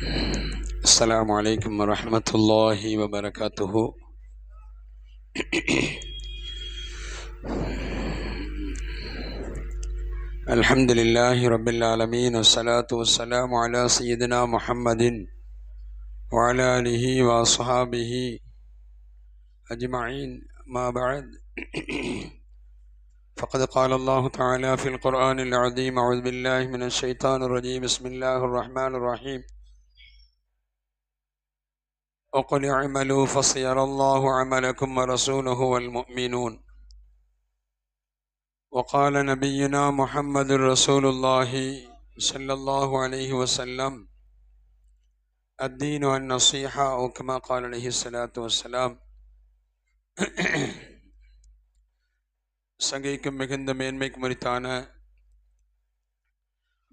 السلام عليكم ورحمة الله وبركاته. الحمد لله رب العالمين والصلاة والسلام على سيدنا محمد وعلى آله وأصحابه أجمعين. ما بعد فقد قال الله تعالى في القرآن العظيم أعوذ بالله من الشيطان الرجيم. بسم الله الرحمن الرحيم. وقل اعملوا فسيرى الله عملكم ورسوله والمؤمنون وقال نبينا محمد رسول الله صلى الله عليه وسلم الدين النصيحة أو كما قال عليه الصلاة والسلام சங்கைக்கும் மிகுந்த மேன்மைக்கு மறித்தான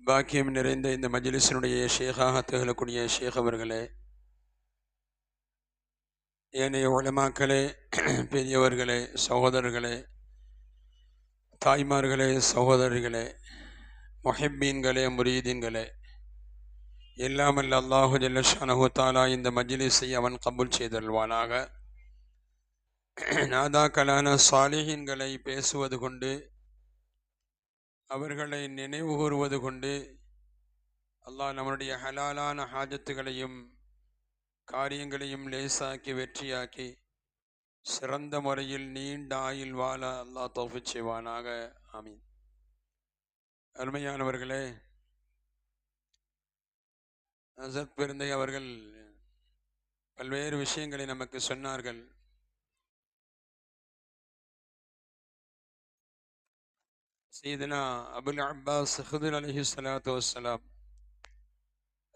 பாக்கியம் நிறைந்த இந்த மஜ்லிஸினுடைய ஷேகாக திகழக்கூடிய ஷேக் அவர்களே ஏனைய உலமாக்களே பெரியவர்களே சகோதரர்களே தாய்மார்களே சகோதரிகளே மொஹிப்பீன்களே முரீதீன்களே எல்லாமல்ல அல்லாஹு ஜல்லஷானஹு தாலா இந்த மஜ்லிஸை அவன் கபுல் செய்தல்வானாக நாதாக்களான சாலிஹீன்களை பேசுவது கொண்டு அவர்களை நினைவு கூறுவது கொண்டு அல்லாஹ் நம்முடைய ஹலாலான ஹாஜத்துகளையும் காரியங்களையும் லேசாக்கி வெற்றியாக்கி சிறந்த முறையில் நீண்ட ஆயில் வாழ அல்லாஹ் தோஃபி செய்வானாக. ஆமீன். அருமையானவர்களே அசத் பெருந்தை அவர்கள் பல்வேறு விஷயங்களை நமக்கு சொன்னார்கள். சீதனா அபுல் அப்பாஸ் ஹுதுல் அலஹி சலாத்து வசலாம்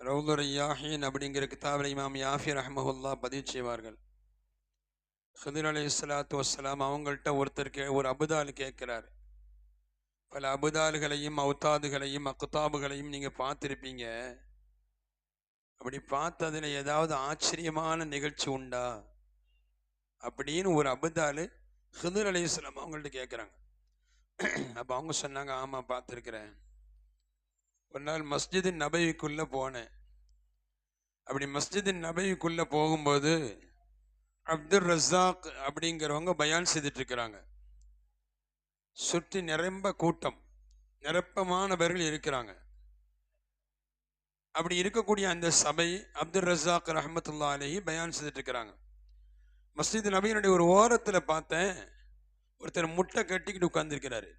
ரவுதுர் யாஹின் அப்படிங்கிற கிதாபில் இமாம் யாஃபி ரஹமஹுல்லா பதிவு செய்வார்கள். ஹுதுர் அலி சலாத்து வசலாம் அவங்கள்ட்ட ஒருத்தர் கே ஒரு அபுதால் கேட்குறாரு. பல அபுதால்களையும் அவுத்தாதுகளையும் அக்குத்தாபுகளையும் நீங்கள் பார்த்துருப்பீங்க. அப்படி பார்த்ததில் ஏதாவது ஆச்சரியமான நிகழ்ச்சி உண்டா? அப்படின்னு ஒரு அபுதால் ஹிதர் அலி இஸ்லாம் அவங்கள்ட்ட கேட்குறாங்க. அப்போ அவங்க சொன்னாங்க ஆமாம் பார்த்துருக்குறேன். ஒரு நாள் மஸ்ஜிது நபவிக்குள்ளே போனேன். அப்படி மஸ்ஜிது நபவிக்குள்ளே போகும்போது அப்துல் ரஸாக் அப்படிங்கிறவங்க பயான் செய்துட்டு இருக்கிறாங்க சுற்றி நிரம்ப கூட்டம் நிரப்பமானவர்கள் இருக்கிறாங்க. அப்படி இருக்கக்கூடிய அந்த சபை அப்துல் ரஸாக் ரஹமத்துல்லா அலஹி பயான் செய்துட்டு இருக்கிறாங்க மஸ்ஜித் நபியினுடைய ஒரு ஓரத்தில் பார்த்தேன் ஒருத்தர் முட்டை கட்டிக்கிட்டு உட்கார்ந்துருக்கிறாரு.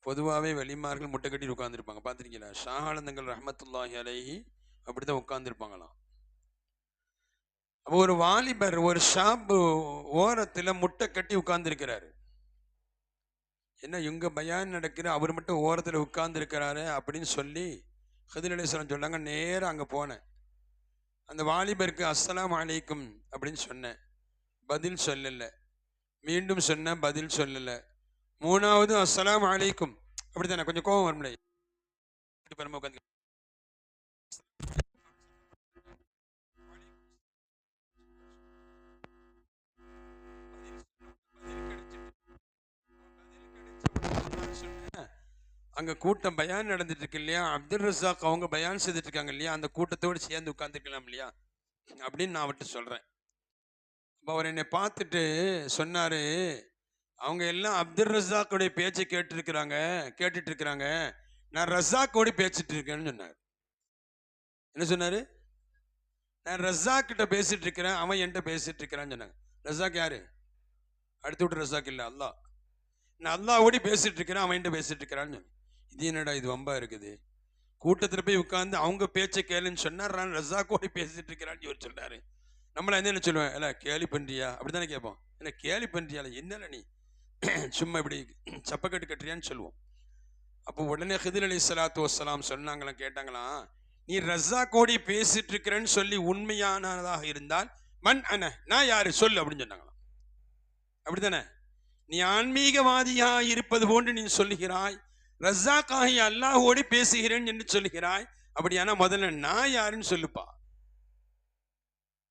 பொதுவாகவே வெளிமார்கள் முட்டை கட்டி உட்காந்துருப்பாங்க பார்த்துருக்கீங்களா? ஷாஹானந்தங்கள் ரஹமத்துல்லாஹி அலைஹி அப்படிதான் உட்காந்துருப்பாங்களாம் அப்போ ஒரு வாலிபர் ஒரு ஷாப்பு ஓரத்தில் முட்டை கட்டி உட்கார்ந்துருக்கிறாரு. என்ன இவங்க பயான் நடக்கிற அவர் மட்டும் ஓரத்தில் உட்கார்ந்துருக்கிறாரு அப்படின்னு சொல்லி ஹதில் சொன்னாங்க. நேராக அங்கே போனேன். அந்த வாலிபருக்கு அஸ்லாம் அலைக்கும் அப்படின்னு சொன்னேன். பதில் சொல்லலை. மீண்டும் சொன்னேன் பதில் சொல்லலை. மூணாவது அஸ்லாம் அலைக்கும். அப்படித்தானே? கொஞ்சம் கோபம் வரும்ல. இப்படி உட்காந்து அங்க கூட்டம் பயான் நடந்துட்டு இருக்கு இல்லையா? அப்துல் ரசாக் அவங்க பயான் செய்துட்டு இருக்காங்க இல்லையா? அந்த கூட்டத்தோடு சேர்ந்து உட்காந்துருக்கலாம் இல்லையா? அப்படின்னு நான் அவர்கிட்ட சொல்றேன். அப்போ அவர் என்னை பார்த்துட்டு சொன்னாரு அவங்க எல்லாம் அப்துல் ரசாக்குடைய பேச்சை கேட்டுருக்குறாங்க கேட்டுட்டு இருக்கிறாங்க நான் ரசாக்கோடி பேசிட்டு இருக்கேன்னு சொன்னார். என்ன சொன்னாரு? நான் ரஸாக் கிட்ட பேசிட்டு இருக்கிறேன் அவன் என்கிட்ட பேசிட்டு இருக்கிறான்னு சொன்னாங்க. ரசாக் யாரு? அடுத்து விட்டு ரசாக் இல்லை அல்லாஹ் நான் அல்லாவோடி பேசிட்டு இருக்கிறேன் அவன் என்கிட்ட பேசிட்டு இருக்கிறான்னு சொன்னேன். இது என்னடா இது வம்பா இருக்குது? கூட்டத்தில் போய் உட்காந்து அவங்க பேச்சை கேளுன்னு சொன்னார்? நான் ரசாக்கோடி பேசிட்டு இருக்கிறான்னு இவர் சொல்றாரு நம்மள என்ன சொல்லுவேன்? இல்லை கேலி பண்றியா? அப்படித்தானே கேட்போம். என்ன கேலி பண்றியா என்னல நீ? சும்மா இப்படி சப்பக்கட்டு கட்டுறியான்னு சொல்லுவோம். அப்போ உடனே ஹிதில் அலி சலாத்து வசலாம் சொன்னாங்களாம் கேட்டாங்களாம் நீ ரஸாக்கோடி பேசிட்டு இருக்கிறேன்னு சொல்லி உண்மையானதாக இருந்தால் மண் அண்ண நான் யாரு? சொல்லு அப்படின்னு சொன்னாங்களாம். அப்படித்தானே? நீ ஆன்மீகவாதியா இருப்பது போன்று நீ சொல்லுகிறாய் ரஸ்ஸாக்காக அல்லாஹோடி பேசுகிறேன் என்று சொல்லுகிறாய் அப்படியானா முதல்ல நான் யாருன்னு சொல்லுப்பா.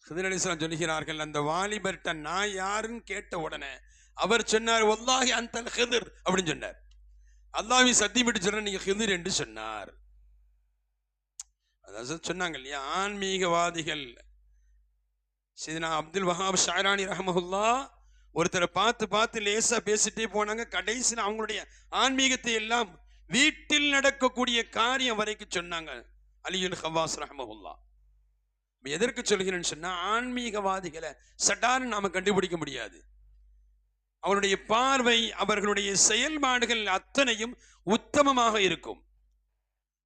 ஹிதில் அலிஸ்லாம் சொல்லுகிறார்கள் அந்த வாலிபர்கிட்ட நான் யாருன்னு கேட்ட உடனே அவர் சொன்னார் ஒல்லாஹி அந்த ஹிதர் அப்படின்னு சொன்னார். அல்லாவி சத்தியம் விட்டு சொல்ற நீங்க ஹிதிர் என்று சொன்னார். அதாவது சொன்னாங்க இல்லையா ஆன்மீகவாதிகள். சிதனா அப்துல் வஹாப் ஷாரானி ரஹமஹுல்லா ஒருத்தரை பார்த்து பார்த்து லேசா பேசிட்டே போனாங்க. கடைசியில் அவங்களுடைய ஆன்மீகத்தை எல்லாம் வீட்டில் நடக்கக்கூடிய காரியம் வரைக்கும் சொன்னாங்க அலியுல் ஹவாஸ் ரஹமஹுல்லா. எதற்கு சொல்கிறேன்னு சொன்னா ஆன்மீகவாதிகளை சட்டான்னு நாம கண்டுபிடிக்க முடியாது. அவருடைய பார்வை அவர்களுடைய செயல்பாடுகள் அத்தனையும் உத்தமமாக இருக்கும்.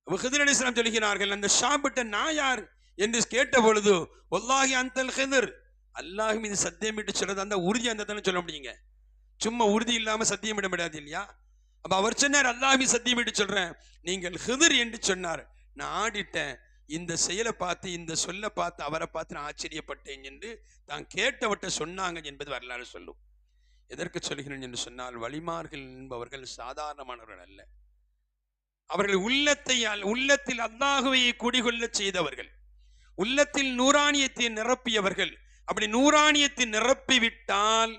ஹிதர் அலிஸ்லாம் சொல்கிறார்கள் அந்த ஷாப்பிட்ட நான் யார்? என்று கேட்ட பொழுது ஒல்லாகி அந்தல் ஹிதர். அல்லாஹ் மீது சத்தியமிட்டு சொல்றது அந்த உறுதி அந்த தானே சொல்ல முடியுங்க. சும்மா உறுதி இல்லாம சத்தியமிட முடியாது இல்லையா? அப்ப அவர் சொன்னார் அல்லாஹ் மீது சத்தியமிட்டு சொல்றேன். நீங்கள் ஹிதர் என்று சொன்னார். நான் ஆடிட்டேன். இந்த செயலை பார்த்து இந்த சொல்ல பார்த்து அவரை பார்த்து நான் ஆச்சரியப்பட்டேன் என்று தான் கேட்டவற்றை சொன்னாங்க என்பது வரலாறு சொல்லும். எதற்கு சொல்கிறேன் என்று சொன்னால் வழிமார்கள் என்பவர்கள் சாதாரணமானவர்கள் அல்ல. அவர்கள் உள்ளத்தை உள்ளத்தில் அல்லாஹுவை குடிகொள்ள செய்தவர்கள். உள்ளத்தில் நூறாணியத்தை நிரப்பியவர்கள். அப்படி நூறாணியத்தை நிரப்பிவிட்டால்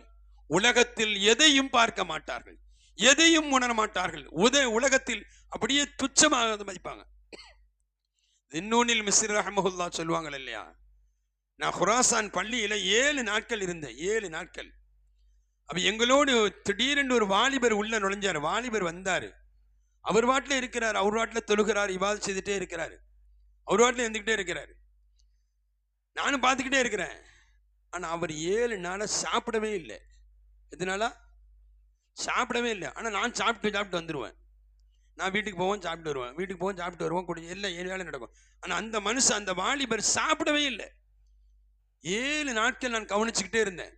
உலகத்தில் எதையும் பார்க்க மாட்டார்கள். எதையும் உணர மாட்டார்கள். உத உலகத்தில் அப்படியே துச்சமாக மதிப்பாங்க. தின்னூனில் மிஸ்ர் ரஹமஹுல்லா சொல்லுவாங்க இல்லையா? நான் ஹுராசான் பள்ளியில ஏழு நாட்கள் இருந்தேன். ஏழு நாட்கள். அப்போ எங்களோடு திடீரென்று ஒரு வாலிபர் உள்ள நுழைஞ்சார். வாலிபர் வந்தார். அவர் வாட்டில் இருக்கிறார் அவர் வாட்டில் தொழுகிறார் இவாது செய்துட்டே இருக்கிறார். அவர் வாட்டில் இருந்துக்கிட்டே இருக்கிறார். நானும் பார்த்துக்கிட்டே இருக்கிறேன். ஆனால் அவர் ஏழு நாளாக சாப்பிடவே இல்லை. எதனால? சாப்பிடவே இல்லை. ஆனால் நான் சாப்பிட்டு சாப்பிட்டு வந்துடுவேன் நான் வீட்டுக்கு போவேன் சாப்பிட்டு வருவேன். வீட்டுக்கு போவேன் சாப்பிட்டு வருவோம். குடி எல்லாம் ஏழு வேலை நடக்கும். ஆனால் அந்த மனுஷன் அந்த வாலிபர் சாப்பிடவே இல்லை. ஏழு நாட்கள் நான் கவனிச்சுக்கிட்டே இருந்தேன்.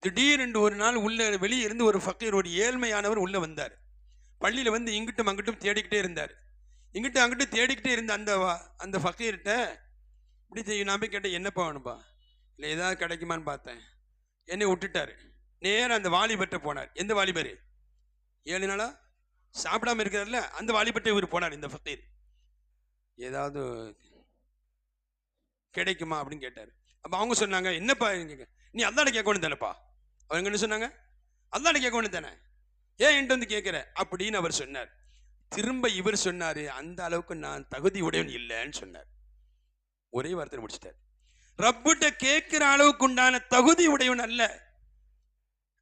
திடீரென்று ஒரு நாள் உள்ள வெளியே இருந்து ஒரு ஃபக்கீர் ஒரு ஏழ்மையானவர் உள்ளே வந்தார். பள்ளியில் வந்து இங்கிட்டும் அங்கிட்டும் தேடிக்கிட்டே இருந்தார். இங்கிட்டும் அங்கிட்டும் தேடிக்கிட்டே இருந்த அந்த வா- அந்த ஃபக்கீர்கிட்ட இப்படி செய்யும் நான் போய் கேட்டேன் என்னப்பா வேணும்பா? இல்லை ஏதாவது கிடைக்குமான்னு பார்த்தேன். என்னை விட்டுட்டாரு. நேராக அந்த வாலிபர்கிட்ட போனார். எந்த வாலிபர்? ஏழு நாளா? சாப்பிடாம இருக்கிறார்ல? அந்த வாலிபர்கிட்ட இவர் போனார் இந்த ஃபக்கீர். ஏதாவது கிடைக்குமா அப்படின்னு கேட்டார். அப்போ அவங்க சொன்னாங்க என்னப்பா நீங்க நீ அல்லாட கேட்கணும் தானேப்பா? அவங்க என்ன சொன்னாங்க? அல்லாட கேட்கணும் தானே? ஏன் என்கிட்ட வந்து கேட்குற? அப்படின்னு அவர் சொன்னார். திரும்ப இவர் சொன்னார் அந்த அளவுக்கு நான் தகுதி உடையவன் இல்லைன்னு சொன்னார். ஒரே வார்த்தை முடிச்சிட்டார். ரப்பிட்ட கேட்கிற அளவுக்கு உண்டான தகுதி உடையவன் அல்ல.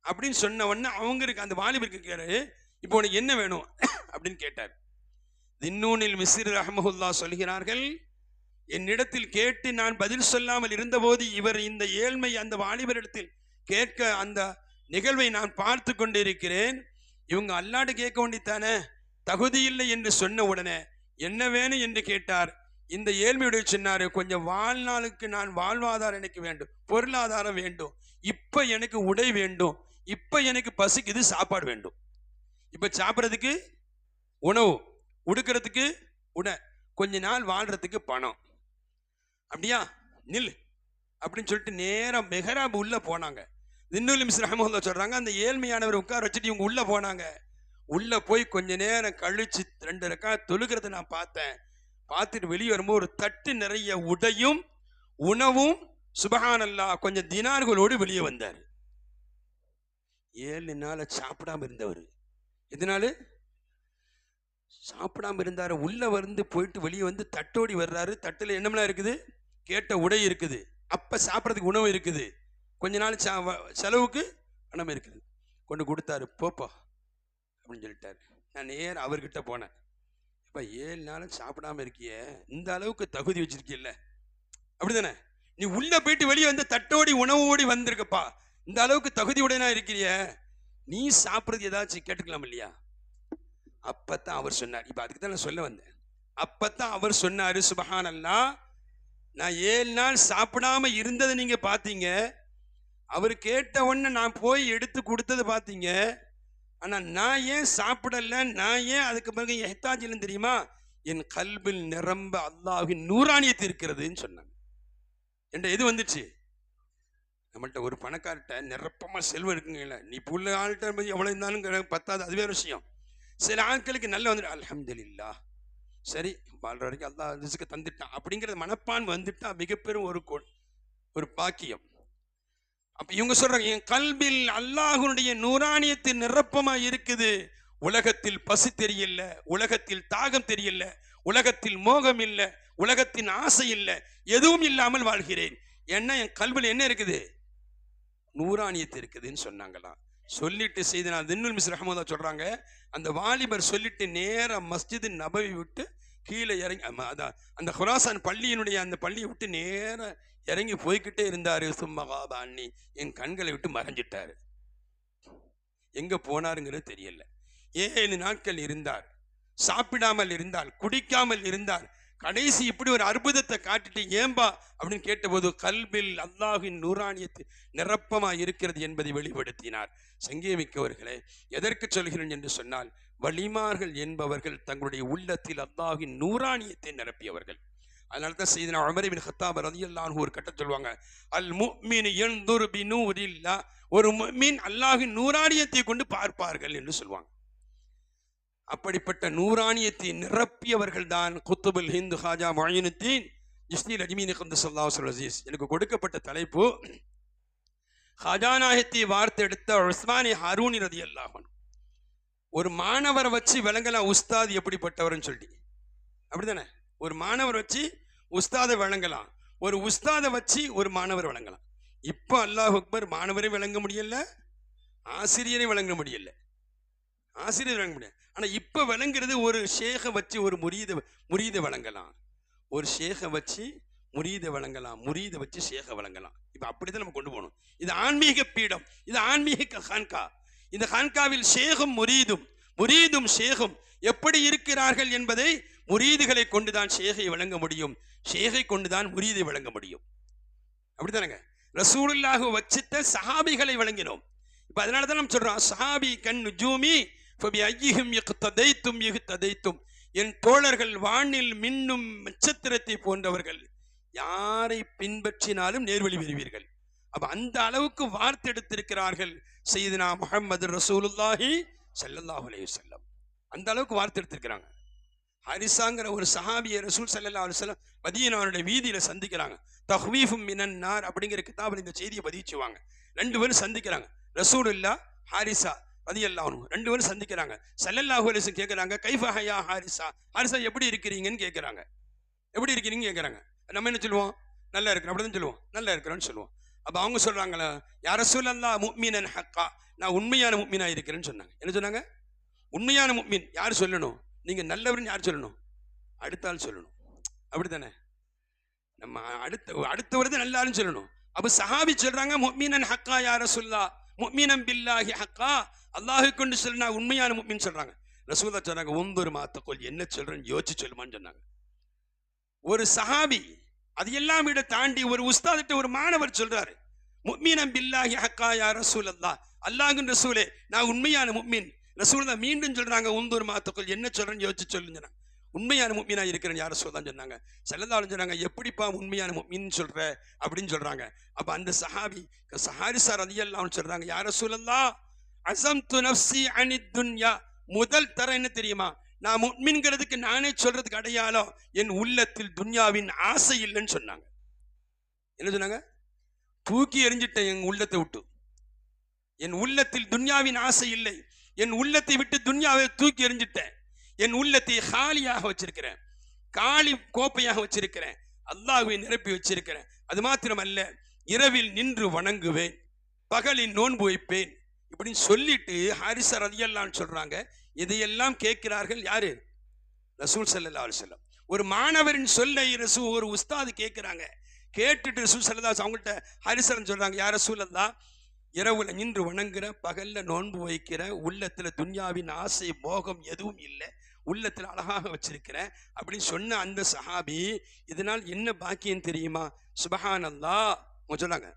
அப்படின்னு சொன்ன உடனே அவங்களுக்கு அந்த வாலிபருக்கு கேட்கிறாரு இப்போ உனக்கு என்ன வேணும்? அப்படின்னு கேட்டார். தின்னூனில் மிஸ்ர் ரஹமஹுல்லா சொல்கிறார்கள் என்னிடத்தில் கேட்டு நான் பதில் சொல்லாமல் இருந்தபோது இவர் இந்த ஏழ்மை அந்த வாலிபரிடத்தில் கேட்க அந்த நிகழ்வை நான் பார்த்து கொண்டிருக்கிறேன். இவங்க அல்லாடு கேட்க வேண்டித்தானே தகுதி இல்லை என்று சொன்ன உடனே என்ன வேணும் என்று கேட்டார். இந்த ஏழ்மையுடைய சொன்னாரு கொஞ்சம் வாழ்நாளுக்கு நான் வாழ்வாதாரம் எனக்கு வேண்டும் பொருளாதாரம் வேண்டும். இப்ப எனக்கு உடை வேண்டும். இப்ப எனக்கு பசிக்குது சாப்பாடு வேண்டும். இப்ப சாப்பிட்றதுக்கு உணவு உடுக்கிறதுக்கு உடை கொஞ்ச நாள் வாழ்றதுக்கு பணம். அப்படியா? நில் அப்படின்னு சொல்லிட்டு நேரம் மெஹராப் உள்ள போனாங்க. இன்னொரு மிஸ் சொல்கிறாங்க அந்த ஏழ்மையானவர் உட்கார வச்சுட்டு இவங்க உள்ளே போனாங்க. உள்ளே போய் கொஞ்ச நேரம் கழிச்சு ரெண்டு ரக்கா தொழுகிறத நான் பார்த்தேன். பார்த்துட்டு வெளியே வரும்போது ஒரு தட்டு நிறைய உடையும் உணவும் சுபஹானல்லா கொஞ்சம் தினார்களோடு வெளியே வந்தார். ஏழு நாள சாப்பிடாம இருந்தவர். எதனால? சாப்பிடாம இருந்தார் உள்ள வந்து போயிட்டு வெளியே வந்து தட்டோடி வர்றாரு. தட்டில் என்னமெல்லாம் இருக்குது? கேட்ட உடை இருக்குது. அப்போ சாப்பிட்றதுக்கு உணவு இருக்குது. கொஞ்ச நாள் சா- வ- செலவுக்கு பணம் இருக்குது. கொண்டு கொடுத்தாரு போப்பா அப்படின்னு சொல்லிட்டாரு. நான் நேரா அவர்கிட்ட போனேன். இப்போ ஏழு நாளும் சாப்பிடாம இருக்கியே. இந்த அளவுக்கு தகுதி வச்சிருக்கியல்ல அப்படிதானே? நீ உள்ள போயிட்டு வெளியே வந்து தட்டோடி உணவோடி வந்திருக்கப்பா. இந்த அளவுக்கு தகுதி உடனே இருக்கிறிய. நீ சாப்பிட்றது ஏதாச்சும் கேட்டுக்கலாம் இல்லையா? அப்பத்தான் அவர் சொன்னார். இப்போ அதுக்கு தான் நான் சொல்ல வந்தேன். அப்பத்தான் அவர் சொன்னார் சுபஹானல்லா நான் ஏழு நாள் சாப்பிடாம இருந்ததை நீங்க பாத்தீங்க அவர் கேட்ட உடனே நான் போய் எடுத்து கொடுத்தது பார்த்தீங்க ஆனால் நான் ஏன் சாப்பிடல? நான் ஏன் அதுக்கு பிறகு எஹ்தாஜிலும் தெரியுமா? என் கல்பில் நிரம்ப அல்லாஹின் நூறானியத்து இருக்கிறதுன்னு சொன்னாங்க. என்ற எது வந்துச்சு? நம்மள்கிட்ட ஒரு பணக்கார்ட்ட நிரப்பமாக செல்வம் இருக்குங்கல்ல நீ புள்ள ஆள்கிட்ட போய் எவ்வளோ இருந்தாலும் பத்தாது. அதுவே விஷயம். சில ஆட்களுக்கு நல்ல வந்துட்டு அலமதுல்லா சரி வாழ்ற வரைக்கும் அல்லாஹ் ரிசுக்கு தந்துட்டான். அப்படிங்கிறது மனப்பான் வந்துட்டா மிகப்பெரும் ஒரு கோ- ஒரு பாக்கியம். அப்ப இவங்க சொல்றாங்க என் கல்வியில் அல்லாஹனுடைய நூறானியத்தின் நிரப்பமா இருக்குது? உலகத்தில் பசி தெரியல உலகத்தில் தாகம் தெரியல உலகத்தில் மோகம் இல்லை உலகத்தின் ஆசை இல்லை எதுவும் இல்லாமல் வாழ்கிறேன். ஏன்னா என் கல்வியில் என்ன இருக்குது? நூறானியத்து இருக்குதுன்னு சொன்னாங்களாம். சொல்லிட்டு செய்து நான் தின்னுல் மிஸ் ரஹமதா சொல்றாங்க அந்த வாலிபர் சொல்லிட்டு நேரம் மஸ்ஜிது நபவி விட்டு கீழே இறங்கி அதான் அந்த ஹுராசான் பள்ளியினுடைய அந்த பள்ளியை விட்டு நேராக இறங்கி போய்கிட்டே இருந்தார் சும்மகாபாண்ணி என் கண்களை விட்டு மறைஞ்சிட்டார். எங்கே போனாருங்கிறது தெரியல. ஏழு நாட்கள் இருந்தார். சாப்பிடாமல் இருந்தால் குடிக்காமல் இருந்தால் கடைசி இப்படி ஒரு அற்புதத்தை காட்டிட்டு ஏம்பா அப்படின்னு கேட்டபோது கல்வில் அல்லாஹின் நூறாணியத்து நிரப்பமாக இருக்கிறது என்பதை வெளிப்படுத்தினார். சங்கேமிக்கவர்களே எதற்கு சொல்கிறேன் என்று சொன்னால் வலிமார்கள் என்பவர்கள் தங்களுடைய உள்ளத்தில் அல்லாஹின் நூறாணியத்தை நிரப்பியவர்கள். அதனால தான் செய்தினா அமரிபின் ஹத்தாப் ரதியல்லான்னு ஒரு கட்ட சொல்லுவாங்க அல் முக்மின் எண்துர் துர்பி நூரில்லா ஒரு மீன் அல்லாஹின் நூறாணியத்தை கொண்டு பார்ப்பார்கள் என்று சொல்லுவாங்க. அப்படிப்பட்ட நூறானியத்தை நிரப்பியவர்கள் தான் குத்துபுல் ஹிந்து ஹாஜா மொயினுத்தீன் இஸ்னி லஜ்மீன் கந்து சல்லாஹ் அசீஸ். எனக்கு கொடுக்கப்பட்ட தலைப்பு ஹஜானாயத்தை வார்த்தெடுத்த உஸ்மானி ஹரூனி ரதி அல்லாஹன் ஒரு மாணவரை வச்சு விளங்கலாம் உஸ்தாத் எப்படிப்பட்டவர்னு சொல்லி அப்படிதானே ஒரு மாணவர் வச்சு உஸ்தாதை விளங்கலாம். ஒரு உஸ்தாதை வச்சு ஒரு மாணவர் விளங்கலாம். இப்போ அல்லாஹ் அக்பர் மாணவரை விளங்க முடியல ஆசிரியரை விளங்க முடியல. ஆசிரியர் விளங்க முடியாது ஆனால் இப்போ விளங்குறது ஒரு ஷேகை வச்சு ஒரு முரீத முரீத விளங்கலாம் ஒரு ஷேகை வச்சு முரீத விளங்கலாம் முரீத வச்சு ஷேகை விளங்கலாம் இப்போ அப்படிதான் நம்ம கொண்டு போகணும். இது ஆன்மீக பீடம். இது ஆன்மீக ஹான்கா. இந்த ஹான்காவில் ஷேகும் முரீதும் முரீதும் ஷேகும் எப்படி இருக்கிறார்கள் என்பதை முரீதுகளை கொண்டுதான் ஷேகை விளங்க முடியும். ஷேகை கொண்டுதான் முரீதை விளங்க முடியும். அப்படித்தானங்க? ரசூலுல்லாஹு வச்சித்த சஹாபிகளை விளங்கினோம் இப்போ அதனால தான் நம்ம சொல்கிறோம் சஹாபி கண் ஜூமி ஃபபி ததைத்தும் யக்ததைத்தும் யக்ததைத்தும் என் தோழர்கள் வானில் மின்னும் நட்சத்திரத்தை போன்றவர்கள் யாரை பின்பற்றினாலும் நேர்வழி பெறுவீர்கள். அப்ப அந்த அளவுக்கு வார்த்தெடுத்திருக்கிறார்கள் செய்தினா முகமது ரசூலுல்லாஹி ஸல்லல்லாஹு அலைஹி செல்லம் அந்த அளவுக்கு வார்த்தெடுத்திருக்கிறாங்க ஹரிசாங்கிற ஒரு சஹாபிய ரசூல் ஸல்லல்லாஹு அலைஹி வஸல்லம் மதீனாவுடைய வீதியில சந்திக்கிறாங்க. தஹ்வீஃபும் மினன் நார் அப்படிங்கிற கிதாபில் இந்த செய்தியை பதிச்சுவாங்க ரெண்டு பேரும் சந்திக்கிறாங்க. ரசூல் இல்லா ஹாரிசா ரதியல்லாஹு ரெண்டு பேரும் சந்திக்கிறாங்க. ஸல்லல்லாஹு அலிசன் கேட்குறாங்க கைஃபஹயா ஹாரிசா ஹாரிசா எப்படி இருக்கிறீங்கன்னு கேட்குறாங்க எப்படி இருக்கிறீங்கன்னு கேட்குறாங்க நம்ம என்ன சொல்லுவோம்? நல்லா இருக்கிறோம். அப்படிதான் சொல்லுவோம். நல்லா இருக்கிறோன்னு சொல்லுவோம். அப்போ அவங்க சொல்கிறாங்களா யார சொல்லல்லா முக்மீனன் ஹக்கா? நான் உண்மையான முக்மீனாக இருக்கிறேன்னு சொன்னாங்க. என்ன சொன்னாங்க? உண்மையான முக்மீன் யார் சொல்லணும்? நீங்கள் நல்லவர்னு யார் சொல்லணும்? அடுத்த ஆள் சொல்லணும். அப்படித்தானே? நம்ம அடுத்த அடுத்தவர் தான் நல்ல ஆளுன்னு சொல்லணும். அப்போ சஹாபி சொல்கிறாங்க முக்மீனன் ஹக்கா யார சொல்லா முக்மீனம் பில்லாஹி ஹக்கா. அல்லாஹு கொண்டு சொல்லுனா உண்மையான முக்மீன் சொல்றாங்க. ரசூலா சொன்னாங்க ஒன்பது மாத்தக்கோள் என்ன சொல்றேன்னு யோசிச்சு சொல்லுமான்னு சொன்னாங்க. ஒரு சஹாபி அது எல்லாம் விட தாண்டி ஒரு உஸ்தாதிட்ட ஒரு மாணவர் சொல்றாரு முக்மீனம் பில்லாஹி ஹக்கா யா ரசூல் அல்லா அல்லாஹின் ரசூலே நான் உண்மையான முக்மீன். ரசூல் தான் மீண்டும் சொல்றாங்க உந்தூர் மாத்துக்கள் என்ன சொல்றேன்னு யோசிச்சு சொல்லுங்க உண்மையான முக்மீனா இருக்கிறேன் யார சொல்லதான் சொன்னாங்க. செல்லந்தாலும் சொன்னாங்க எப்படிப்பா உண்மையான முக்மீன் சொல்கிற அப்படின்னு சொல்கிறாங்க அப்போ அந்த சஹாபி சஹாரி சார் அதிகல்லாம்னு சொல்கிறாங்க யார சொல்லலா அசம் து நப்சி அனி துன்யா. முதல் தர என்ன தெரியுமா? நான் முக்மின்கிறதுக்கு நானே சொல்றதுக்கு அடையாளம் என் உள்ளத்தில் துன்யாவின் ஆசை இல்லைன்னு சொன்னாங்க. என்ன சொன்னாங்க? தூக்கி எறிஞ்சிட்டேன் என் உள்ளத்தை விட்டு. என் உள்ளத்தில் துன்யாவின் ஆசை இல்லை. என் உள்ளத்தை விட்டு துன்யாவை தூக்கி எறிஞ்சிட்டேன். என் உள்ளத்தை காலியாக வச்சிருக்கிறேன். காலி கோப்பையாக வச்சிருக்கிறேன். அல்லாஹுவை நிரப்பி வச்சிருக்கிறேன். அது மாத்திரமல்ல இரவில் நின்று வணங்குவேன். பகலில் நோன்பு வைப்பேன். இப்படின்னு சொல்லிட்டு ஹாரிசர் அதையெல்லாம் சொல்றாங்க. இதையெல்லாம் கேட்கிறார்கள் யாரு? ரசூல் சல்லா அலுவலம் ஒரு மாணவரின் சொல்லை ரசூ ஒரு உஸ்தாது கேட்கிறாங்க. கேட்டுட்டு ரசூல் சல்லா அவங்கள்ட்ட ஹரிசரன் சொல்றாங்க யார் ரசூல் அல்லா இரவுல நின்று வணங்குற பகல்ல நோன்பு வைக்கிற உள்ளத்துல துன்யாவின் ஆசை மோகம் எதுவும் இல்லை. உள்ளத்தில் அழகாக வச்சிருக்கிறேன் அப்படின்னு சொன்ன அந்த சஹாபி இதனால் என்ன பாக்கியம் தெரியுமா? சுபஹான் அல்லா அவங்க சொல்றாங்க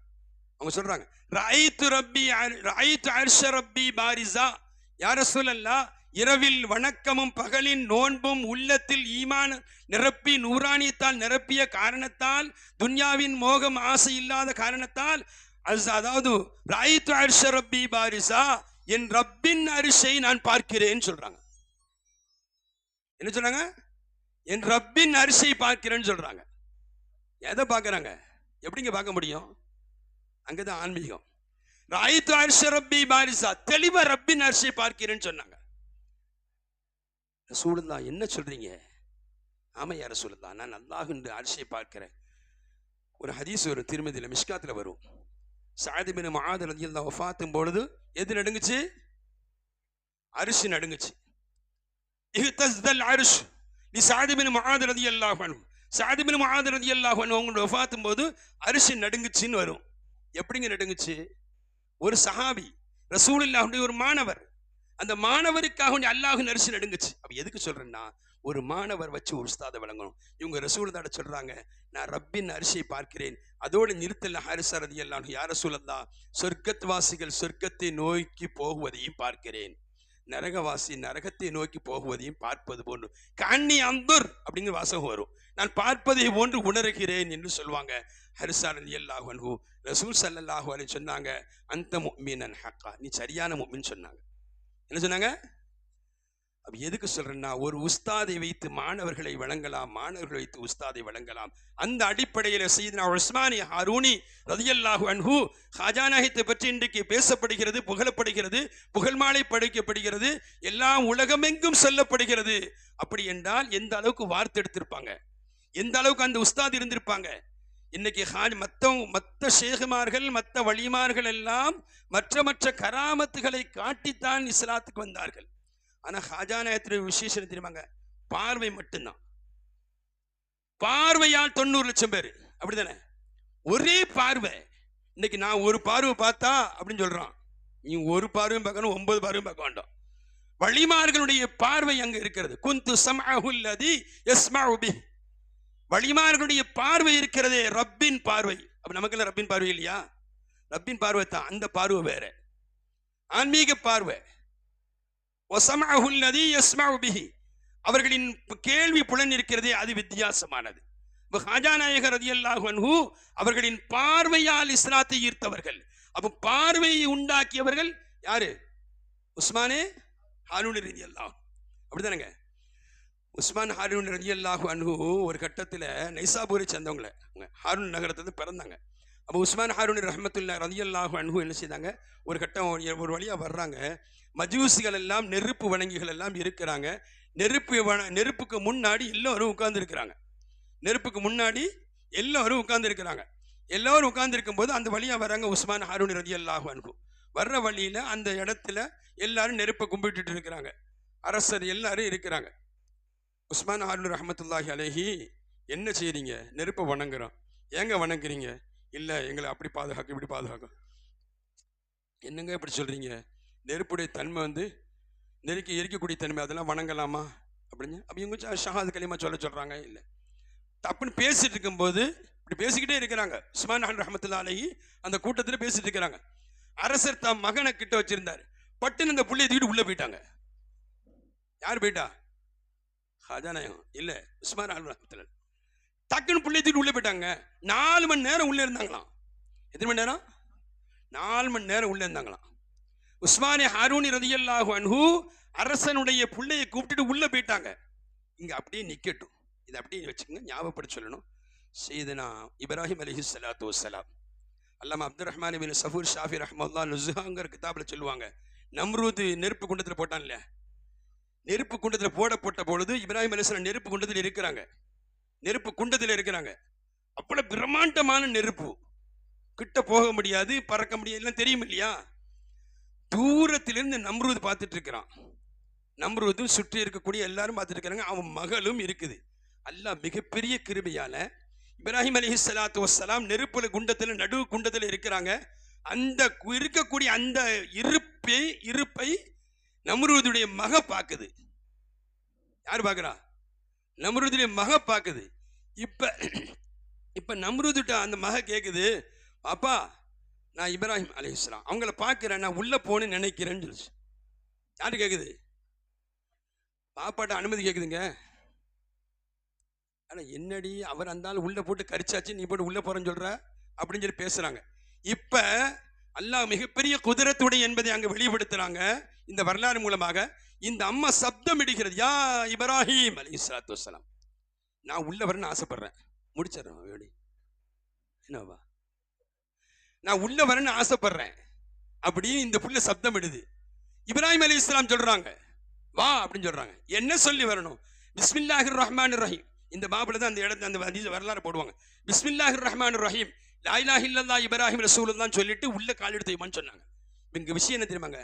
அவங்க சொல்றாங்க ராயித்து ரப்பி ராயித்து அர்ஷ ரப்பி பாரிசா. யார சொல்லல்லா இரவில் வணக்கமும் பகலின் நோன்பும் உள்ளத்தில் ஈமான நிரப்பி நூறானியத்தால் நிரப்பிய காரணத்தால் துன்யாவின் மோகம் ஆசை இல்லாத காரணத்தால் அது அதாவது ராயித்து அர்ஷ ரப்பி பாரிசா என் ரப்பின் அரிசை நான் பார்க்கிறேன்னு சொல்றாங்க. என்ன சொன்னாங்க? என் ரப்பின் அரிசியை பார்க்கிறேன்னு சொல்றாங்க. எதை பார்க்கறாங்க? எப்படிங்க பார்க்க முடியும்? அங்கதான் ஆன்மீகம். ராயித்து அரிச ரப்பி பாரிசா தெளிவா ரப்பின் அரிசியை பார்க்கிறேன்னு சொன்னாங்க. ரசூலுல்லா என்ன சொல்றீங்க? ஆமையா ரசூலுல்லா நான் நல்லா அரிசியை பார்க்கிறேன். ஒரு ஹதீஸ் வரும் திருமதியில் மிஷ்காத்தில் வரும். சாதிபின் மகாத தான் ஒஃபாத்தும் பொழுது எது நடுங்குச்சு? அரிசி நடுங்குச்சு. இஹ்தஸ்தல் அரிஷ் நீ சாதிபின் மகாத ரதி அல்லாஹனும் சாதிபின் மகாத ரதி அல்லாஹன் அவங்களோட ஒஃபாத்தும் போது அரிசி நடுங்குச்சின்னு வரும். எப்படிங்க நடுங்குச்சு? ஒரு சஹாபி ரசூலுல்லாஹுடைய ஒரு மாணவர் அந்த மாணவருக்காக வேண்டி அல்லாஹ் அரிசி நடுங்குச்சு. அப்போ எதுக்கு சொல்றேன்னா ஒரு மாணவர் வச்சு ஒரு உஸ்தாதை வழங்கணும். இவங்க ரசூலதாட சொல்றாங்க நான் ரப்பின் அரிசியை பார்க்கிறேன். அதோடு நிறுத்தல ஹரிசா ரதி எல்லாம் யார சூழந்தா சொர்க்கத்வாசிகள் சொர்க்கத்தை நோக்கி போகுவதையும் பார்க்கிறேன். நரகவாசி நரகத்தை நோக்கி போகுவதையும் பார்ப்பது போன்று. கண்ணி அந்தூர் அப்படிங்கிற வாசகம் வரும். நான் பார்ப்பதை போன்று உணர்கிறேன் என்று சொல்லுவாங்க. ஹரிசா ரதி அல்லாஹு ரசூல் சல்லல்லாஹு அலி சொன்னாங்க அந்த முக்மீனன் ஹக்கா. நீ சரியான முக்மின் சொன்னாங்க. என்ன சொன்னாங்க? அப்ப எதுக்கு சொல்றேன்னா ஒரு உஸ்தாதை வைத்து மாணவர்களை வழங்கலாம் மாணவர்களை வைத்து உஸ்தாதை வழங்கலாம். அந்த அடிப்படையில் செய்தினா உஸ்மானி ஹாரூனி ரதியல்லாஹு அன்ஹு ஹாஜானாயத்தை பற்றி இன்றைக்கு பேசப்படுகிறது புகழப்படுகிறது புகழ்மாலை படைக்கப்படுகிறது எல்லாம் உலகமெங்கும் சொல்லப்படுகிறது. அப்படி என்றால் எந்த அளவுக்கு வார்த்தை எடுத்திருப்பாங்க? எந்த அளவுக்கு அந்த உஸ்தாத் இருந்திருப்பாங்க? இன்னைக்கு ஹாஜ் மத்த மற்ற ஷேகுமார்கள் மற்ற வழிமார்கள் எல்லாம் மற்ற மற்ற கராமத்துகளை காட்டித்தான் இஸ்லாத்துக்கு வந்தார்கள். ஆனா ஹாஜானாயத்துடைய விசேஷம் தெரியுமாங்க? பார்வை மட்டும்தான். பார்வையால் தொண்ணூறு லட்சம் பேர். அப்படிதானே? ஒரே பார்வை. இன்னைக்கு நான் ஒரு பார்வை பார்த்தா அப்படின்னு சொல்றான். நீ ஒரு பார்வையும் பார்க்கணும் ஒன்பது பார்வையும் பார்க்க வேண்டாம். வழிமார்களுடைய பார்வை அங்க இருக்கிறது. குந்து சமஹுல்லதி எஸ்மாபி வழிமார்களுடைய பார்வை இருக்கிறதே ரப்பின் பார்வை. அப்ப நமக்கெல்லாம் ரப்பின் பார்வை இல்லையா? ரப்பின் பார்வை தான் அந்த பார்வை வேற. ஆன்மீக பார்வை. அவர்களின் கேள்வி புலன் இருக்கிறதே அது வித்தியாசமானது. இப்ப ஹாஜா நாயகர் ரதியல்லாஹு அன்ஹு அவர்களின் பார்வையால் இஸ்லாத்தை ஈர்த்தவர்கள். அப்போ பார்வையை உண்டாக்கியவர்கள் யாரு? உஸ்மானே ஹாரூன் ரதியல்லாஹு அப்படிதானங்க உஸ்மான் ஹாரூன் ரதியல்லாஹு அன்ஹு ஒரு கட்டத்தில் நைசாபூரை சேர்ந்தவங்களை. அவங்க ஹாரூன் நகரத்துல பிறந்தாங்க. அப்போ உஸ்மான் ஹாரூன் ரஹமத்துல்லா ரதியல்லாஹு அன்ஹு என்ன செய்தாங்க? ஒரு கட்டம் ஒரு- வழியாக வர்றாங்க. மஜூசிகள் எல்லாம் நெருப்பு வணங்கிகள் எல்லாம் இருக்கிறாங்க. நெருப்பு வண நெருப்புக்கு முன்னாடி எல்லோரும் உட்கார்ந்துருக்கிறாங்க. நெருப்புக்கு முன்னாடி எல்லோரும் உட்கார்ந்துருக்கிறாங்க. எல்லோரும் உட்கார்ந்துருக்கும் இருக்கும்போது அந்த வழியாக வராங்க உஸ்மான் ஹாரூன் ரதியல்லாஹு அன்ஹு. வர்ற வழியில் அந்த இடத்துல எல்லாரும் நெருப்பை கும்பிட்டுட்டு இருக்கிறாங்க. அரசர் எல்லாரும் இருக்கிறாங்க. உஸ்மான் ஹாரூன் ரஹமத்துல்லாஹி அலைஹி என்ன செய்கிறீங்க நெருப்பை வணங்குறோம். ஏங்க வணங்குறீங்க? இல்லை எங்களை அப்படி பாதுகாக்க இப்படி பாதுகாக்கும் என்னங்க இப்படி சொல்கிறீங்க நெருப்புடைய தன்மை வந்து நெருக்கி எரிக்கக்கூடிய தன்மை அதெல்லாம் வணங்கலாமா? அப்படின்னு. அப்போ இவங்க ஷஹாத் கலிமா சொல்ல சொல்கிறாங்க இல்லை. தப்புன்னு பேசிகிட்டு இருக்கும்போது இப்படி பேசிக்கிட்டே இருக்கிறாங்க. உஸ்மான் ஹான் ரஹமத்துல்லா அந்த கூட்டத்தில் பேசிகிட்டு இருக்கிறாங்க. அரசர் தம் மகனை கிட்ட வச்சுருந்தார். பட்டுன்னு இந்த புள்ளைய தூக்கிட்டு உள்ளே போயிட்டாங்க. யார் போயிட்டா? ஹஜானயம் இல்லை உஸ்மான் ஹான் ரஹமத்துல்லா டக்குன்னு பிள்ளை தூக்கிட்டு உள்ளே போயிட்டாங்க. நாலு மணி நேரம் உள்ளே இருந்தாங்களாம். எத்தனை மணி நேரம்? நாலு மணி நேரம் உள்ளே இருந்தாங்களாம். உஸ்மானி ஹாரூனி ரதியல்லாஹு அன்ஹு அரசனுடைய பிள்ளையை கூப்பிட்டுட்டு உள்ளே போயிட்டாங்க. இங்கே அப்படியே நிற்கட்டும் இதை அப்படியே வச்சுக்கோங்க ஞாபகப்படுத்தி சொல்லணும். செய்தனா இப்ராஹிம் அலிஹி சலாத்து வசலாம் அல்லாம அப்துல் ரஹ்மான் பின் சஃபூர் ஷாஃபி ரஹ்மல்லா லுசுஹாங்கிற கிதாபில் சொல்லுவாங்க நம்ரூது நெருப்பு குண்டத்தில் போட்டான்ல. நெருப்பு குண்டத்தில் போடப்பட்ட பொழுது இப்ராஹிம் அலிஸ்லாம் நெருப்பு குண்டத்தில் இருக்கிறாங்க. நெருப்பு குண்டத்தில் இருக்கிறாங்க. அவ்வளவு பிரம்மாண்டமான நெருப்பு. கிட்ட போக முடியாது பறக்க முடியாது எல்லாம் தெரியும் இல்லையா? தூரத்திலிருந்து நம்ரூது பார்த்துட்டு இருக்கிறான். நம்ரூதும் சுற்றி இருக்கக்கூடிய எல்லாரும் பார்த்துட்டு இருக்கிறாங்க. அவன் மகளும் இருக்குது. அல்லாஹ் மிகப்பெரிய கிருபையால இப்ராஹிம் அலி சலாத்து வசலாம் நெருப்புல குண்டத்தில் நடு குண்டத்தில் இருக்கிறாங்க. அந்த கு- இருக்கக்கூடிய அந்த இருப்பை இருப்பை நம்ருவதுடைய மக பார்க்குது. யார் பார்க்குறா? நம்ருதுடைய மக பார்க்குது. இப்போ இப்போ நம்ருதுட்ட அந்த மக கேட்குது அப்பா நான் இப்ராஹிம் அலைஹிஸ்ஸலாம் அவங்கள பார்க்குறேன் நான் உள்ளே போகணுன்னு நினைக்கிறேன்னு சொல்லிச்சு. யாரு கேட்குது பாப்பாட்ட அனுமதி கேட்குதுங்க ஆனால் என்னடி அவர் அந்த ஆள் போட்டு கரிச்சாச்சு நீ போட்டு உள்ளே போகிறேன்னு சொல்கிற அப்படின்னு சொல்லி பேசுகிறாங்க இப்போ அல்லாஹ் மிகப்பெரிய குதிரத்துடைய என்பதை அங்கே வெளிப்படுத்துகிறாங்க இந்த வரலாறு மூலமாக. இந்த அம்மா சப்தம் இடுகிறது யா இப்ராஹிம் அலைஹிஸ்ஸலாத்து வஸ்ஸலாம். நான் உள்ள வரேன்னு ஆசைப்படுறேன். முடிச்சிடுறேன் வேடி என்னவா? நான் உள்ள வரேன்னு ஆசைப்படுறேன். அப்படின்னு இந்த புள்ள சப்தம் இடுது இப்ராஹிம் அலி இஸ்லாம் சொல்றாங்க. வா அப்படின்னு சொல்றாங்க. என்ன சொல்லி வரணும்? பிஸ்மில்லாஹிர் ரஹ்மான் ரஹீம். இந்த பாபில் தான் அந்த இடத்துல அந்த ஹதீஸ் வரலாறு போடுவாங்க. பிஸ்மில்லாஹிர் ரஹ்மான் ரஹீம். லாயிலாஹ் இல்லல்லா இப்ராஹிம் தான் சொல்லிட்டு உள்ள கால் எடுத்து வைமான்னு சொன்னாங்க. இங்கே விஷயம் என்ன தெரியுமாங்க?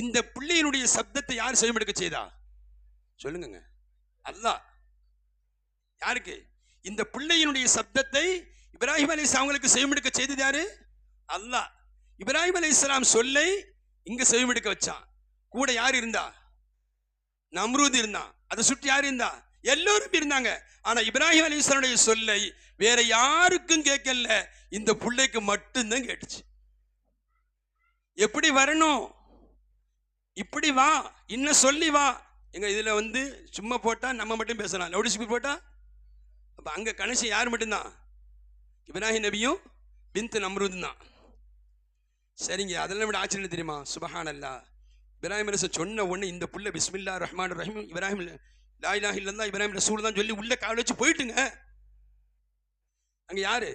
இந்த பிள்ளையினுடைய சப்தத்தை யார் செவிமடுக்க செய்தா? சொல்லுங்க அல்லாஹ் யாருக்கு? இந்த பிள்ளையினுடைய சப்தத்தை இப்ராஹிம் அலி அவங்களுக்கு செவிமடுக்க செய்தது யாரு? அல்லாஹ் இப்ராஹிம் அலி இஸ்லாம் சொல்லை இங்க செவிமடுக்க வச்சான். கூட யார் இருந்தா? நம்ரூத் இருந்தான் அதை சுற்றி யார் இருந்தா? எல்லோரும் இருந்தாங்க. ஆனா இப்ராஹிம் அலி இஸ்லாமுடைய சொல்லை வேற யாருக்கும் கேட்கல. இந்த பிள்ளைக்கு மட்டும்தான் கேட்டுச்சு. எப்படி வரணும்? இப்படி வா இன்னும் சொல்லி வா. எங்க இதில் வந்து சும்மா போட்டால் நம்ம மட்டும் பேசலாம். லவுட் ஸ்பீக்கர் போட்டால் அப்போ அங்கே கணேசன் யார் மட்டும்தான்? இப்ராஹிம் நபியும் பிந்து நம்ருதும் தான் சரிங்க அதெல்லாம் விட ஆச்சரியம் தெரியுமா? சுபஹான் அல்லா இப்ராஹிம் ரசூல் சொன்ன உடனே இந்த புள்ள பிஸ்மில்லா ரஹ்மான் ரஹீம் இப்ராஹிம் லாயிலா இல்லல்லா இப்ராஹிம் ரசூல் தான் சொல்லி உள்ள கால் வச்சு போயிட்டுங்க. அங்கே யாரு?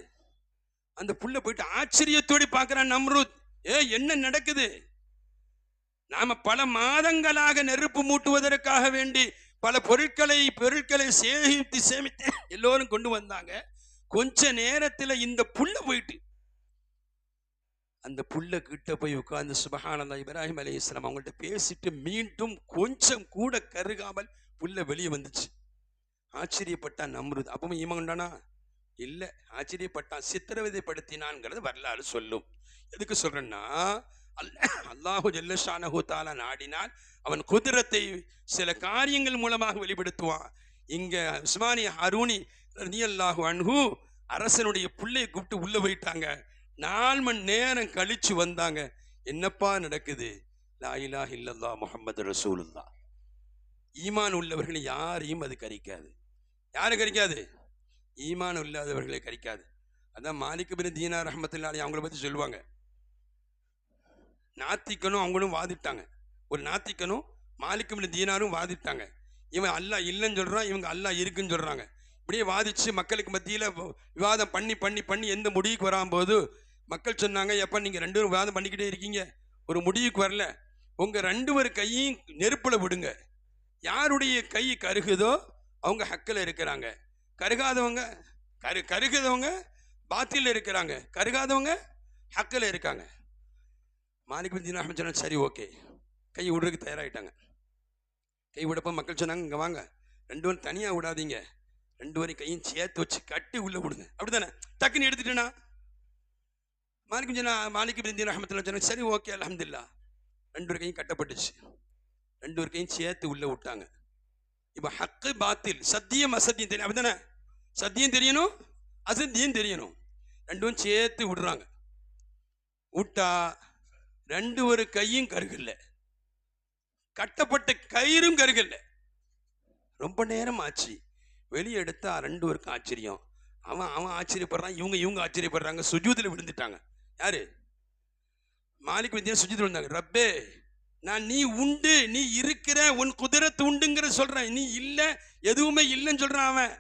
அந்த புள்ள போயிட்டு ஆச்சரியத்தோடு பார்க்குறான் நம்ருத். ஏ என்ன நடக்குது? நாம பல மாதங்களாக நெருப்பு மூட்டுவதற்காக வேண்டி பல பொருட்களை பொருட்களை சேமித்து சேமித்து எல்லோரும் கொண்டு வந்தாங்க. கொஞ்ச நேரத்துல இந்த புள்ள போயிட்டு. அந்த புள்ள கிட்ட போய் உட்கார்ந்து சுபஹானல்லா இப்ராஹிம் அலி இஸ்லாம் அவங்கள்ட்ட பேசிட்டு மீண்டும் கொஞ்சம் கூட கருகாமல் புள்ள வெளியே வந்துச்சு. ஆச்சரியப்பட்டான் நம்ருது. அப்பவும் ஈமன் உண்டானா? இல்லை. ஆச்சரியப்பட்டான். சித்திரவதைப்படுத்தினான்ங்கிறது வரலாறு சொல்லும். எதுக்கு சொல்றேன்னா அல்லாஹ் அல்லாஹு ஜல்லஷானஹு தாலா நாடினால் அவன் குதிரத்தை சில காரியங்கள் மூலமாக வெளிப்படுத்துவான். இங்க உஸ்மானி ஹரூனி ரலியல்லாஹு அன்ஹு அரசனுடைய பிள்ளையை கூப்பிட்டு உள்ளே போயிட்டாங்க. நாலு மணி நேரம் கழிச்சு வந்தாங்க. என்னப்பா நடக்குது? லாயிலா இல்லல்லா முகமது ரசூலுல்லா ஈமான் உள்ளவர்களை யாரையும் அது கரிக்காது. யாரை கரிக்காது? ஈமான் இல்லாதவர்களை கரிக்காது. அதான் மாலிக் பின் தீனா ரஹமத்துல்லாஹி அவங்கள பற்றி சொல்லுவாங்க. நாத்திக்கனும் அவங்களும் வாதிட்டாங்க. ஒரு நாத்திக்கனும் மாலிக் தீனாரும் வாதிட்டாங்க. இவன் அல்லாஹ் இல்லைன்னு சொல்கிறான் இவங்க அல்லாஹ் இருக்குன்னு சொல்கிறாங்க இப்படியே வாதிச்சு மக்களுக்கு மத்தியில் விவாதம் பண்ணி பண்ணி பண்ணி எந்த முடிவுக்கு வராம்போது மக்கள் சொன்னாங்க எப்போ நீங்கள் ரெண்டு பேரும் விவாதம் பண்ணிக்கிட்டே இருக்கீங்க. ஒரு முடிவுக்கு வரல. உங்கள் ரெண்டு பேர் கையும் நெருப்பில் விடுங்க. யாருடைய கை கருகுதோ அவங்க ஹக்கில் இருக்கிறாங்க. கருகாதவங்க கரு கருகுதவங்க பாத்தியில் இருக்கிறாங்க. கருகாதவங்க ஹக்கில் இருக்காங்க. மாலிக் பின் தீன் அஹ்மத் சரி ஓகே. கை விடுறதுக்கு தயாராகிட்டாங்க கை விடப்போ மக்கள் சொன்னாங்க இங்கே வாங்க. ரெண்டு பேரும் தனியாக விடாதீங்க. ரெண்டு பேரும் கையும் சேர்த்து வச்சு கட்டி உள்ளே விடுங்க. அப்படிதானே டக்குன்னு எடுத்துட்டேனா? மாலிக் சொன்னா மாலிக் பின் தீன் சொன்னாங்க சரி ஓகே அலமதுல்லா ரெண்டு பேர் கையும் கட்டப்பட்டுச்சு. ரெண்டு பேர் கையும் சேர்த்து உள்ளே விட்டாங்க. இப்போ ஹக்கு பாத்தில் சத்தியம் அசத்தியம் தெரியும் அப்படிதானே சத்தியம் தெரியணும் அசத்தியம் தெரியணும். ரெண்டும் சேர்த்து விடுறாங்க. விட்டா ரெண்டு ஒரு கையும் கருகல்ல கட்டப்பட்ட கயிறும் கருகல்ல ரொம்ப நேரம் ஆச்சு. வெளியே எடுத்தா ரெண்டு பேருக்கும் ஆச்சரியம். அவன் அவன் ஆச்சரியப்படுறான் இவங்க இவங்க ஆச்சரியப்படுறாங்க. சுஜூதில் விழுந்துட்டாங்க. யாரு? மாலிக் வித்தியா சுஜித் விழுந்தாங்க. ரப்பே நான் நீ உண்டு நீ இருக்கிற உன் குதிரத்து உண்டுங்கிற சொல்றேன். நீ இல்லை எதுவுமே இல்லைன்னு சொல்றான் அவன்.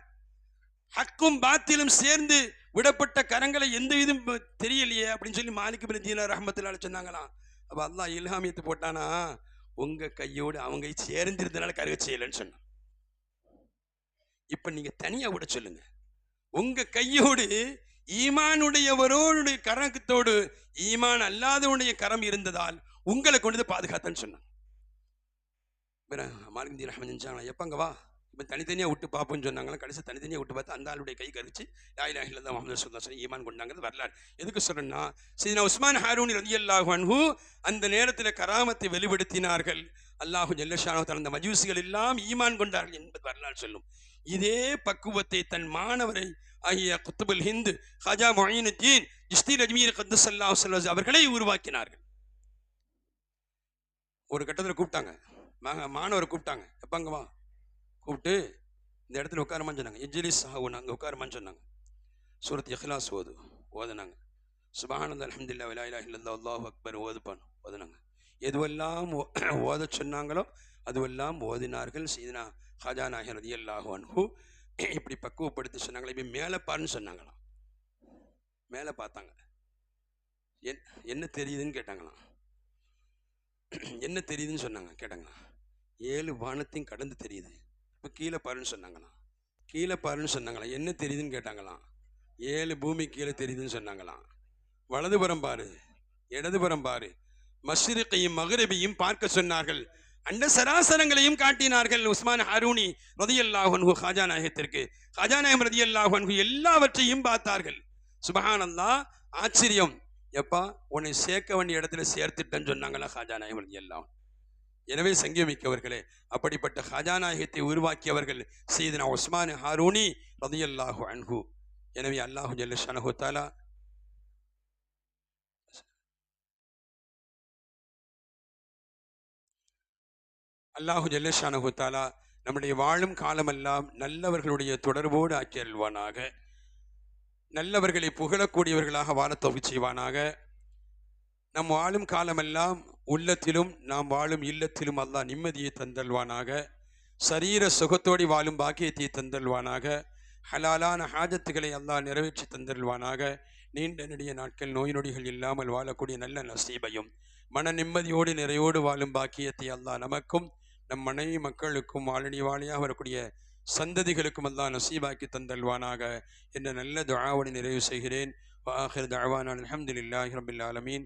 ஹக்கும் பாத்திலும் சேர்ந்து விடப்பட்ட கரங்களை எந்த இதுவும் தெரியலையே அப்படின்னு சொல்லி மாலிக் பின் தீனா சொன்னாங்களாம். அப்போ அல்லா இல்ஹாமியத்து போட்டானா? உங்கள் கையோடு அவங்க சேர்ந்திருந்தனால கருக செய்யலைன்னு சொன்னான். இப்போ நீங்கள் தனியாக விட சொல்லுங்க. உங்கள் கையோடு ஈமானுடையவரோடைய கரத்தோடு ஈமான் அல்லாதவனுடைய கரம் இருந்ததால் உங்களை கொண்டு வந்து பாதுகாத்தன்னு சொன்னான். மாலிக் தீன் ரஹமத் எப்பங்க வா? இப்போ தனித்தனியாக விட்டு பார்ப்போம்னு சொன்னாங்களா? கடைசி தனித்தனியாக விட்டு பார்த்து அந்த ஆளுடைய கை கரிச்சு லாயிலா இல்லதா முகமது ரசூலுல்லாஹி சொல்லி ஈமான் கொண்டாங்கிறது வரலாறு. எதுக்கு சொல்கிறேன்னா சீனா உஸ்மான் ஹாரூன் ரலியல்லாஹு அன்ஹு அந்த நேரத்தில் கராமத்தை வெளிப்படுத்தினார்கள். அல்லாஹு ஜெல்லஷானோ தனது மஜூசிகள் எல்லாம் ஈமான் கொண்டார்கள் என்பது வரலாறு சொல்லும். இதே பக்குவத்தை தன் மாணவரை ஆகிய குத்துபுல் ஹிந்து ஹாஜா மொயினுத்தீன் இஸ்தீர் ரஜ்மீர் கத்துஸ் அல்லாஹ் அவர்களை உருவாக்கினார்கள். ஒரு கட்டத்தில் கூப்பிட்டாங்க. மா- மாணவரை கூப்பிட்டாங்க. எப்பங்க வா? கூப்பிட்டு இந்த இடத்துல உட்காரமான்னு சொன்னாங்க. இஜ்லிஸ் சாஹூன் அங்கே உட்காரமான்னு சொன்னாங்க. சூரத் இஹ்லாஸ் ஓது ஓதுனாங்க. சுபானந்த அலமதுல்லா விலாயிலா இலாஹ இல்லல்லாஹ் அக்பர் ஓதுப்பான் ஓதுனாங்க. எதுவெல்லாம் ஓ- சொன்னாங்களோ அதுவெல்லாம் ஓதினார்கள். சீதனா ஹாஜா நாயர் ரதியல்லாஹு அன்ஹு. இப்படி பக்குவப்படுத்தி சொன்னாங்களே இப்படி மேலே பாருன்னு சொன்னாங்களாம். மேலே பார்த்தாங்க. என் என்ன தெரியுதுன்னு கேட்டாங்களாம். என்ன தெரியுதுன்னு சொன்னாங்க கேட்டாங்களா ஏழு வானத்தையும் கடந்து தெரியுது. இப்போ கீழே பாருன்னு சொன்னாங்களாம் கீழே பாருன்னு சொன்னாங்களாம் என்ன தெரியுதுன்னு கேட்டாங்களாம். ஏழு பூமி கீழே தெரியுதுன்னு சொன்னாங்களாம். வலதுபுறம் பாரு. இடதுபுறம் பாரு. மஷ்ரிக்கையும் மகரபியும் பார்க்க சொன்னார்கள். அண்ட சராசரங்களையும் காட்டினார்கள் உஸ்மான் ஹரூனி ரதியல்லாஹன்ஹு ஹாஜா நாயகத்திற்கு. ஹாஜா நாயகம் ரதியல்லாஹன்ஹு எல்லாவற்றையும் பார்த்தார்கள். சுபஹானந்தா ஆச்சரியம். எப்பா உன்னை சேர்க்க வேண்டிய இடத்துல சேர்த்துட்டேன்னு சொன்னாங்களா ஹாஜா நாயகம் ரதியல்லாஹன் எனவே சங்கமிக்கவர்களே அப்படிப்பட்ட ஹஜாநாயகத்தை உருவாக்கியவர்கள் சீதனா உஸ்மான் ஹாரூனி ரதியல்லாஹு அன்ஹு. எனவே அல்லாஹு ஜல்லஷானஹு தாலா அல்லாஹு ஜல்லஷானஹு தாலா நம்முடைய வாழும் காலமெல்லாம் நல்லவர்களுடைய தொடர்போடு ஆக்கி அல்வானாக நல்லவர்களை புகழக்கூடியவர்களாக வாழ தொகுதி செய்வானாக. நம் வாழும் காலமெல்லாம் உள்ளத்திலும் நாம் வாழும் இல்லத்திலும் அல்லாஹ் நிம்மதியை தந்தல்வானாக சரீர சுகத்தோடி வாழும் பாக்கியத்தை தந்தல்வானாக ஹலாலான ஹாஜத்துகளை அல்லாஹ் நிறைவேற்றி தந்தல்வானாக. நீண்ட நெடிய நாட்கள் நோய் நொடிகள் இல்லாமல் வாழக்கூடிய நல்ல நசீபையும் மன நிம்மதியோடு நிறையோடு வாழும் பாக்கியத்தை அல்லாஹ் நமக்கும் நம் மனைவி மக்களுக்கும் வாழனி வாழியாக வரக்கூடிய சந்ததிகளுக்கும் அல்லாஹ் நசீபாக்கி தந்தல்வானாக என்ற நல்ல துஆவோடு நிறைவு செய்கிறேன். வாஹிர் தஅவானா அல்ஹம்துலில்லாஹி ரபில் ஆலமீன்.